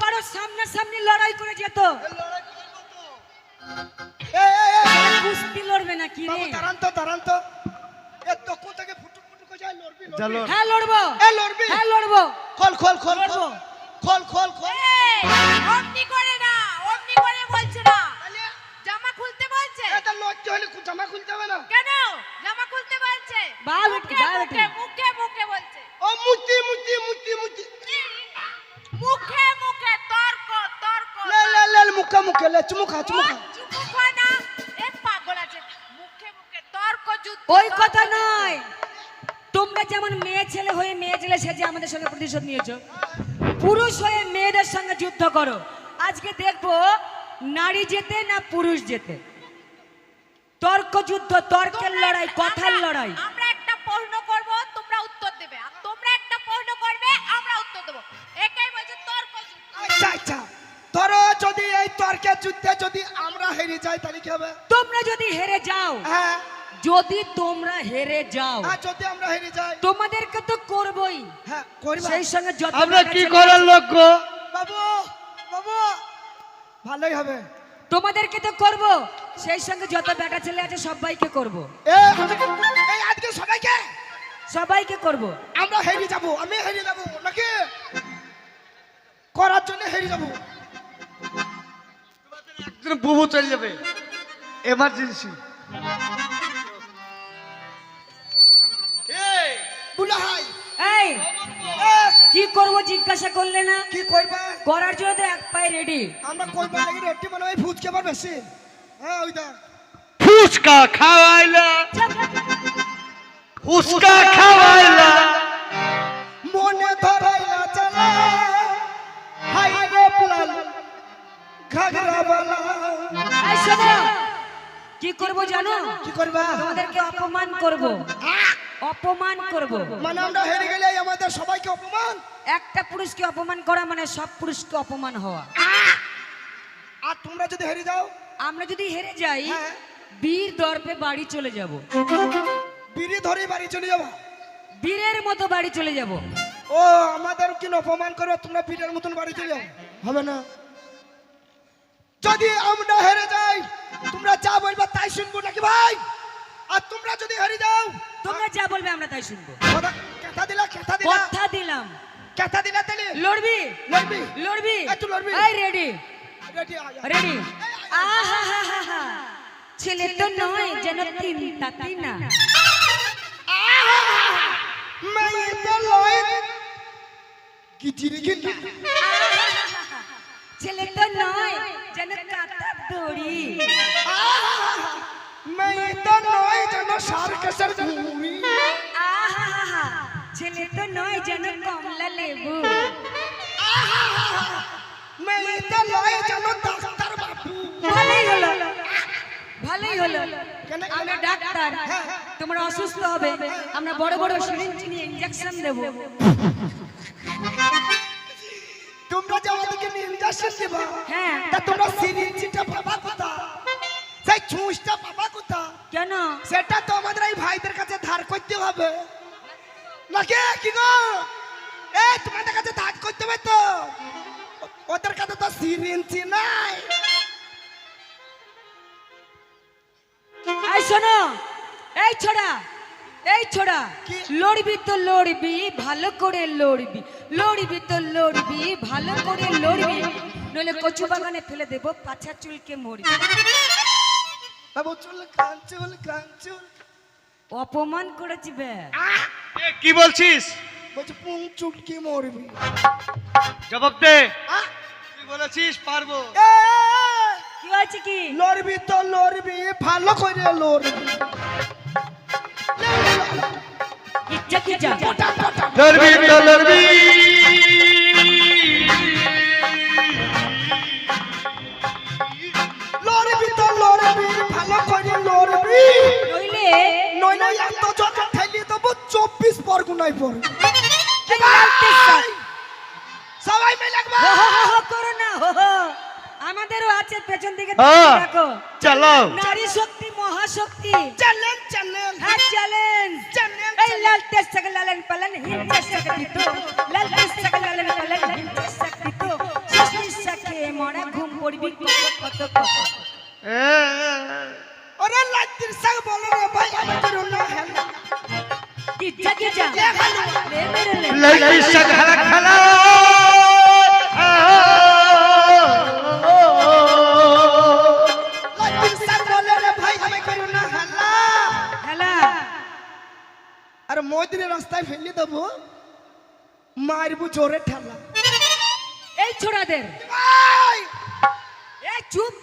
পারো সামনাসামনি লড়াই করে যেত। এ, এ, এ, কুস্তি লড়বে না কি বাবু রে দাঁড়ান তো দাঁড়ান তো। এ তখন থেকে ফুটুক ফুটুক করে যায় লড়বি লড়বি। হ্যাঁ লড়বো। এ লড়বি। হ্যাঁ লড়বো। খোল খোল খোল লড়বো। খোল খোল খোল। অমনি করে না অমনি করে বলছে না। জামা খুলতে বলছে। এটা লজ্জা হলে জামা খুলতে হবে না। কেন? জামা খুলতে বলছে। বা বেটি, মুখে বা মুখে বেটি। মুখে মুখে বলছে। ও মুতি মুতি মুতি মুতি। চুমুখা চুমুখা চুপ না এ পাগল আছে মুখে মুখে তর্ক যুদ্ধ ওই কথা নয়। তোমরা যেমন মেয়ে ছেলে হয়ে মেয়ে ছেলে সেজে আমাদের সঙ্গে প্রতিশোধ নিয়েছো পুরুষ হয়ে মেয়েদের সঙ্গে যুদ্ধ করো। আজকে দেখব নারী যেতে না পুরুষ যেতে। তর্ক যুদ্ধ তর্কের লড়াই কথার লড়াই আমরা একটা প্রশ্ন করব তোমরা উত্তর দেবে আর তোমরা একটা প্রশ্ন করবে আমরা উত্তর দেব একাই বলছে তর্ক যুদ্ধ আচ্ছা আচ্ছা ধরো যদি এই তর্কের যুদ্ধে যদি আমরা হেরে যাই তাহলে কি হবে? তোমরা যদি হেরে যাও হ্যাঁ। যদি তোমরা হেরে যাও যদি আমরা হেরে যাই? তোমাদেরকে তো করবই। হ্যাঁ করবা। সেই সঙ্গে যত আমরা কি করার আছে, লোক গো বাবু বাবু ভালোই হবে। তোমাদেরকে তো করব। সেই সঙ্গে যত বেটা ছেলে আছে সবাইকে করব। এই আজকে সবাইকে? সবাইকে করব। আমরা হেরে যাব আমি হেরে যাব নাকি? করার জন্য হেরে যাব। বুবু চলে যাবে। এমার্জেন্সি বুলা হাই এই কি করব জিজ্ঞাসা করলে না? কি করবা? করার জন্য তো এক পায়ে রেডি আমরা করবা লাগি রেটি মানে ওই ফুচকে বার বেশি হ্যাঁ ওই ফুচকা খাওয়াইলা। ফুচকা খাওয়াইলা। মনে ধরাইলা চলা। হাই রে প্লাল। ঘাগরা বালা। কি করব জানো? কি করবা? তোমাদেরকে অপমান করব। অপমান করব। মানে আমরা হেরে গেলে আমাদের সবাইকে অপমান? একটা পুরুষকে অপমান করা মানে সব পুরুষকে অপমান হওয়া। আর তোমরা যদি হেরে যাও? আমরা যদি হেরে যাই হ্যাঁ। বীর দর্পে বাড়ি চলে যাব। বিড়ি ধরে বাড়ি চলে যাবা? বীরের মতো বাড়ি চলে যাব। ও আমাদের কি অপমান করো তোমরা বীরের মতন বাড়ি চলে যাও। হবে না? যদি আমরা হেরে যাই তোমরা যা বলবা তাই শুনবো নাকি ভাই আর তোমরা যদি হেরে যাও তোমরা যা বলবে আমরা তাই শুনবো কথা- কথা দিলা কথা দিলা কথা দিলাম কথা দিলা তাহলে লড়বি লড়বি লড়বি এই তো লড়বি। এই রেডি রেডি আয়, আয়। রেডি আহা ছেলে তো নয় যেন তিন তাতি না मैं तो लॉय गिजिर गिला ছেলে তো নয় যেন কাতার দড়ি। মেয়ে তো নয় যেন সার্কাসের ভূমি। ছেলে তো নয় যেন কমলা লেবু। মেয়ে তো নয় যেন ডাক্তার বাবু। ভালোই হলো। ভালোই হলো। আমরা ডাক্তার হ্যাঁ, তোমরা অসুস্থ হবে। আমরা বড় বড় সিরিঞ্জ নিয়ে ইঞ্জেকশন দেবো। ইঞ্জেকশন দেবা হ্যাঁ। তা তোমরা সিরিঞ্জটা পাবা কোথা? সেই ছুঁচটা পাবা কোথা? কেন? সেটা তো আমাদের এই ভাইদের কাছে ধার করতে হবে। নাকি? কি গো? এ তোমাদের কাছে ধার করতে হবে তো। ওদের কাছে তো সিরিঞ্জ নাই। এই শোনো এই ছোড়া এই ছোড়া লড়বি তো লড়বি ভালো করে লড়বি। লড়বি তো লড়বি ভালো করে লড়বি। নইলে কচু বাগানে ফেলে দেবো পাছা চুলকে মরবি বাবু চুল কান চুল কান চুল। অপমান করেছি বে। এ, কি বলছিস? বলছে পুং চুলকি মরবি। জবাব দে! তুই বলেছিস? পারব। এ, কি হয়েছে কি? লড়বি তো লড়বি ভালো করে লড়বি। লড়বি তো লড়বি লড়বি তো লড়বি ভালো করে লড়বি। নইলে নইলে এত জগা ঠেলি দেবো চব্বিশ পরগুনায় সাই। সবাই মিলে একবার। হো হো হো হো করো না হো হো। আমাদেরও আছে পেছন দিকে হ্যাঁ। দেখো। চলো নারী শক্তি মহাশক্তি। Challenge challenge. হ্যাঁ চ্যালেঞ্জ। চ্যালেঞ্জ এই লাল তেজ থেকে লালন পালন হিংসা শক্তি তো লাল তেজ থেকে লালন পালন হিংসা শক্তি তো শেষ করবি কত কত কত। এ, ওরে লাইতির সাগ বলো রে ভাই আমি করুন না হেলা কিচ্ছা কিচ্ছা লে মেরে লে। লাইকি সা খেলা খেলা আর মদিনে রাস্তায় ফেলে দেবো। মারবো জোরে ঠেলা। এই ছোড়াদের। ভাই! এই চুপ।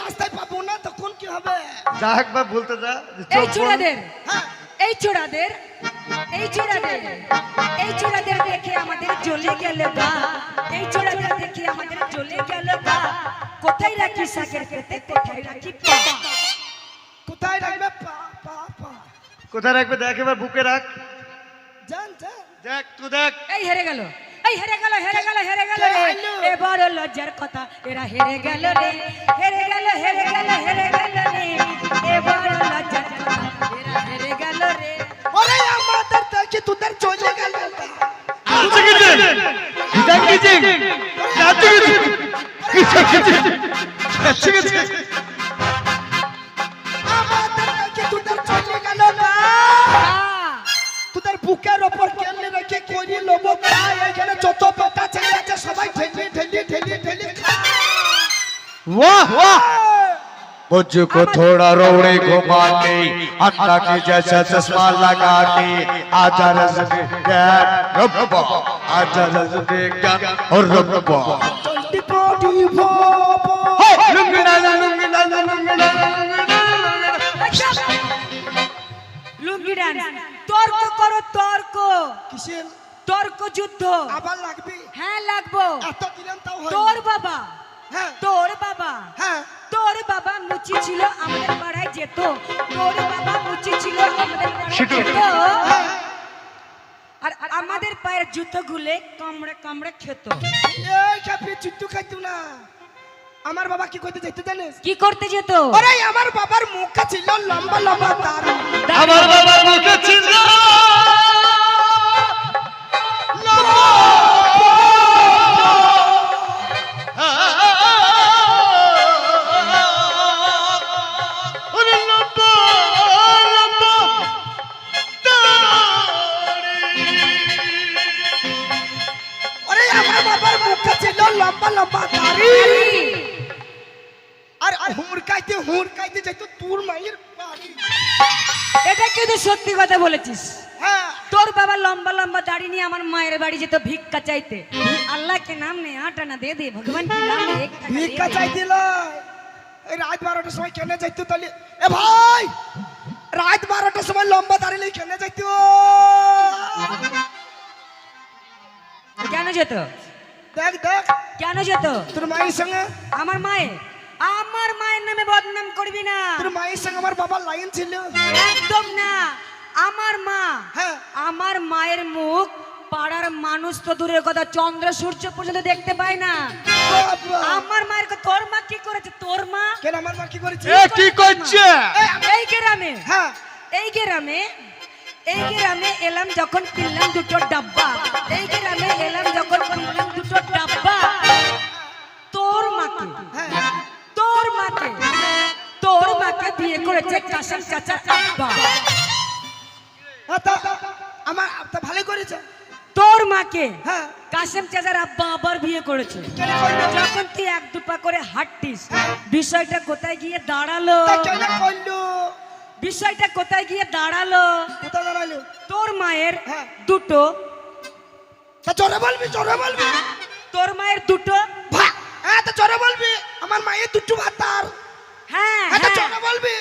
রাস্তায় পাবো না তখন কি হবে? যা একবার বলতে যা এই। ছোড়াদের। হ্যাঁ। এই ছোড়াদের। এই ছোড়াদের। এই ছোড়াদের দেখে আমাদের জ্বলে গেল গা। এই ছোড়াদের দেখে আমাদের জ্বলে গেল গা। কোথায় রাখি শাকের পেতে কোথায় রাখি পা কোথায় রাখবে পা পা কোথায় রাখবে দেখ এবার বুকে রাখ। জান জান। দেখ তুই দেখ। এই হেরে গেল এই হেরে গেল হেরে গেল হেরে গেল রে। এবার লজ্জার কথা এরা হেরে গেল রে। হেরে গেল হেরে গেল হেরে গেল রে। এবার লজ্জার কথা এরা হেরে গেল রে। ওরে আমাদের দেখে তোদের চলে গেল আমাদের বুকের ওপর কেমনে রেখে করি লোব খায় এখানে যত বেটা ছেলে আছে সবাই ঠেলি ঠেলি ঠেলি ঠেলি वाह वाह খায় मुझको थोड़ा रोड़े घुमा के अन्ना के जैसा चश्मा लगा के आजा रस विज्ञान रब्बा आजा रस विज्ञान और रब्बा লুঙ্গি ডান্স তর্ক করো তর্ক। কিসের? তর্ক যুদ্ধ। আবার লাগবে? হ্যাঁ লাগবো। এত দিলাম তাও তোর বাবা। হ্যাঁ। তোর বাবা। হ্যাঁ। তোর বাবা মুচি ছিল আমাদের পাড়ায় যেত। তোর বাবা মুচি ছিল আমাদের পাড়ায় যেত। হ্যাঁ। আর আর আমাদের পায়ের জুতো গুলে কামড়ে কামড়ে খেত। এই চুট্টু খাইতো না। আমার বাবা কি করতে যেত জানিস? কি করতে যেত? ওরে আমার বাবার মুখটা ছিল লম্বা লম্বা আমার বাবার খাইতে তোর এটা সত্যি কথা বলেছিস। হ্যাঁ। তোর বাবা লম্বা লম্বা দাঁড়িয়ে নিয়ে আমার মায়ের বাড়ি যেত ভিক্ষা চাইতে। আল্লাহ নাম নেই আটা না দে দে ভগবান নাম রাত বারোটার সময় তাহলে? এ ভাই রাত বারোটার সময় লম্বা দাঁড়িয়ে নিয়ে কেনে কেন যেত? দেখ দেখ। কেন যেত? তোর মায়ের সঙ্গে? আমার মায়ের? আমার মায়ের নামে বদনাম করবি না। তোর মায়ের সঙ্গে আমার বাবার লাইন ছিল। একদম না। আমার মা হ্যাঁ। আমার মায়ের মুখ পাড়ার মানুষ তো দূরের কথা চন্দ্র সূর্য পর্যন্ত দেখতে পায় না। আমার মায়ের কথা- তোর মা কি করেছে? তোর মা কেন আমার মা কি করেছে? এ কি করছে? এই গ্রামে হ্যাঁ। এই গ্রামে এই গ্রামে এলাম যখন কিনলাম দুটো ডাব্বা। এই গ্রামে এলাম যখন কিনলাম দুটো ডাব্বা। কাসাম চাচা আব্বা হ্যাঁ, আমার ভালো করেছে? তোর মাকে হ্যাঁ। কাসেম চাচার আব্বা আবার বিয়ে করেছে। যখন তুই এক দুপা করে হাঁটতিস বিষয়টা কোথায় গিয়ে দাঁড়াল? বিষয়টা কোথায় গিয়ে দাঁড়াল? দাঁড়াল? তোর মায়ের হ্যাঁ। দুটো জোরে বলবি জোরে বলবি। তোর মায়ের দুটো হ্যাঁ তা জোরে বলবি। আমার মায়ের দুটো ভাতার হ্যাঁ হ্যাঁ হ্যাঁ। জোরে বলবি।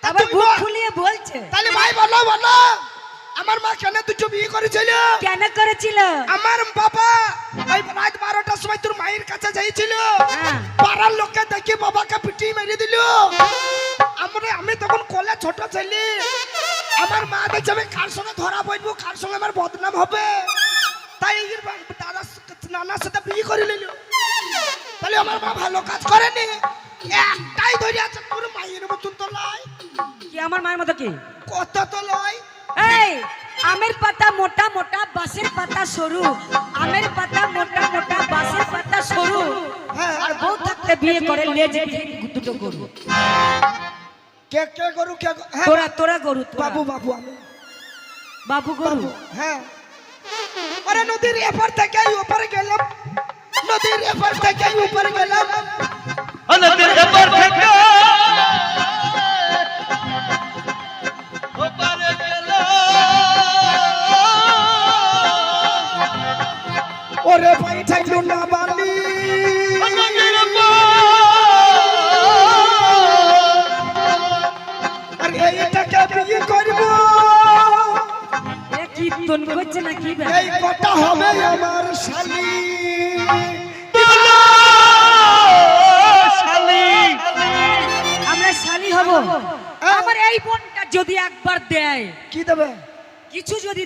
তা আবার তুই বুক। ফুলিয়ে বলছে। তাহলে ভাই বলো বলো। আমার মা কেন দুটো বিয়ে করেছিল? কেন করেছিল? আমার বাবা ওই রাত বারোটার সময় তোর মায়ের কাছে যাইছিল। হ্যাঁ। পাড়ার লোককে দেখি বাবাকে পিটি মেরে দিল। আমরা আমি তখন কোলে ছোট ছেলে। আমার মা দেখছে আমি কার সঙ্গে ধরা পড়ব কার সঙ্গে আমার বদনাম হবে। তাই সাথে- নানার সাথে বিয়ে করে নিল। তাহলে আমার মা ভালো কাজ করেনি। একটাই ধরে আছে তোর মায়ের মতন তো লয় কি আমার মায়ের মতো কি? কত তো লয় এই আমের পাতা মোটা মোটা বাঁশের পাতা সরু। আমের পাতা মোটা মোটা বাঁশের পাতা সরু। একটা বিয়ে করে লেজ দুটো গরু। কে কে গরু কে হ্যাঁ তোরা তোরা গরু বাবু বাবু আমি। বাবু গরু? হ্যাঁ। আরে নদীর এপার থেকে ওপারে গেলাম। নদীর এপার থেকে ওপারে গেলাম। আমাদের এবার থেকে। ওরে ভাই থাকল না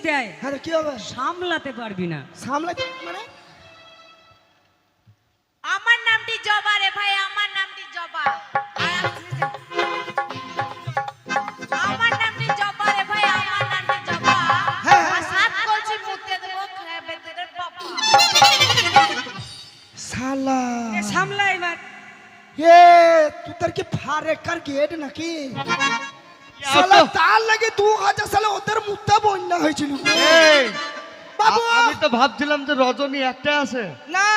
দেয় হ্যাঁ কি হবে সামলাতে পারবি না। সামলাতে মানে? আমার নামটি জবা রে ভাই আমার নামটি জবা আমার নামটি জবা রে ভাই আমার নামটি জবা হ্যাঁ। সাত কলছি মুতে দেবো খাবে তোদের বাবা। শালা সামলা এবার। এ তুই তার কি ফারেকার গেট নাকি? শালা তার লাগে দু হাজার সালে ওদের মুদ্রা হয়েছিল। এই, বাবু! আমি তো ভাবছিলাম যে রজনী একটা আছে। না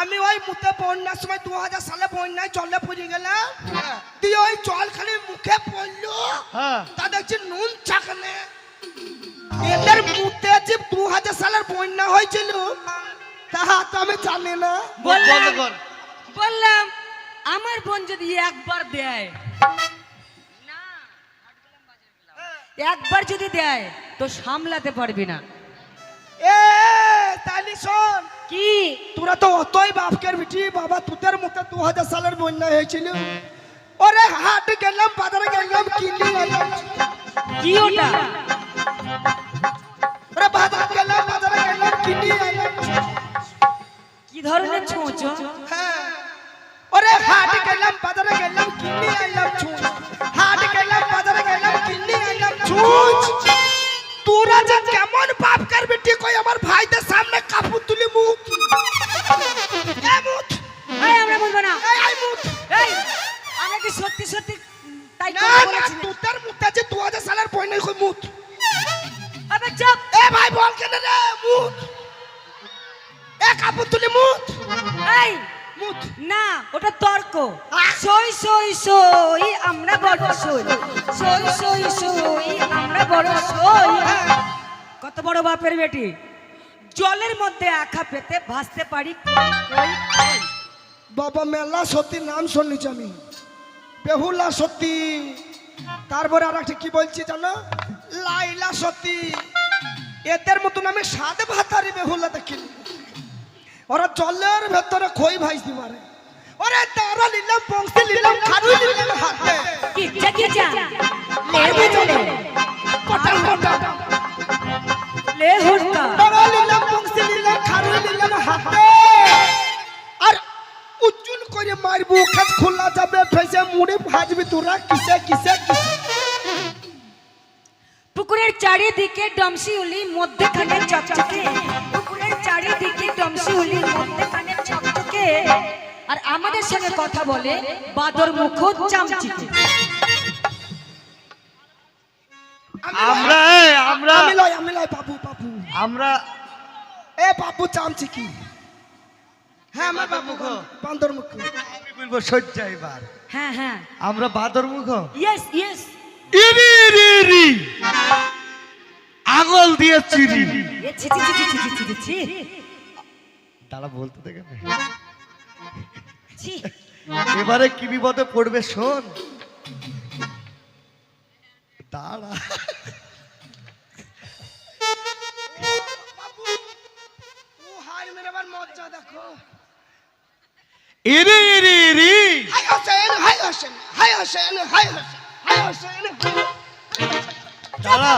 আমি ওই মুতে বন্যার সময় দু হাজার সালে বন্যায় জলে পড়ে গেলাম। দিয়ে ওই জল খালি মুখে পড়ল। হ্যাঁ। তা দেখছি নুন চাকনে এদের মুতে যে দু হাজার সালের বন্যা হয়েছিল তাহা তো আমি জানি না। বললাম বললাম আমার বোন যদি একবার দেয় একবার যদি দেয় তো সামলাতে পারবি না। এ তালি শোন। কি? তোরা তো অতই বাপকের বিটি বাবা তোদের মুখে দু হাজার সালের বন্যা হয়েছিল। ওরে হাট গেলাম বাজারে গেলাম কিনে এলাম কি ওটা? ওরে বাজারে গেলাম বাজারে গেলাম কিনে এলাম কি ধরনের ছোঁচ হ্যাঁ। ওরে হাট গেলাম বাজারে গেলাম কিনে এলাম ছুঁচ। ছুঁচ। তোরা যে কেমন বাপকার বেটি কই আমার ভাইদের সামনে কাপড় তুলি মুখ। মুখ। এই আমরা বলব না। এই মুখ। এই আমরা কি সত্যি সত্যি তাই না তোদের মুখটা যে দু হাজার সালের বই নাই কই মুখ। আবে চুপ। এ ভাই বল কেন রে মুখ? এ কাপড় তুলি মুখ। এই না ওটা তর্ক! সই সই সই আমরা বড় সই। সই সই সই আমরা বড় সই। কত বড় বাপের বেটি? জলের মধ্যে আখা পেতে ভাসতে পারি। বাবা মেলা সত্যি নাম শুনেছি আমি। বেহুলা সত্যি তারপরে আর একটা কি বলছি জানো? লাইলা সত্যি এদের মতন আমি সাদে ভাতারি বেহুলা দেখিনি। ওরা জলের ভেতরে খই ভাইছি মারে। ওরে তারা নিলাম বংশী নিলাম খারু নিলাম হাতে। কিচ্ছা কিচ্ছা লে চলে কটা কটা লে হুড়কা তারা নিলাম বংশী নিলাম খারু নিলাম হাতে। আর উজ্জুল করে মারবো খাত খোলা যাবে ফেসে মুড়ি ভাজবি তোরা কিসে কিসে পুকুরের চারিদিকে ডমসি উলি মধ্যখানে চকচকে। চুলির কানের আর আমাদের সঙ্গে কথা বলে বাদর মুখ। হ্যাঁ, হ্যাঁ। আমরা বাদর মুখ? দিয়ে চিরি। তারা বলতে দেখে এবারে কি বিপদে পড়বে শোন। দেখো। ইরি ইরি ইরি। হাই হোসেন হাই হোসেন হাই হোসেন হাই হোসেন হাই হোসেন। দাঁড়া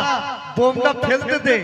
বোমটা ফেলতে দে।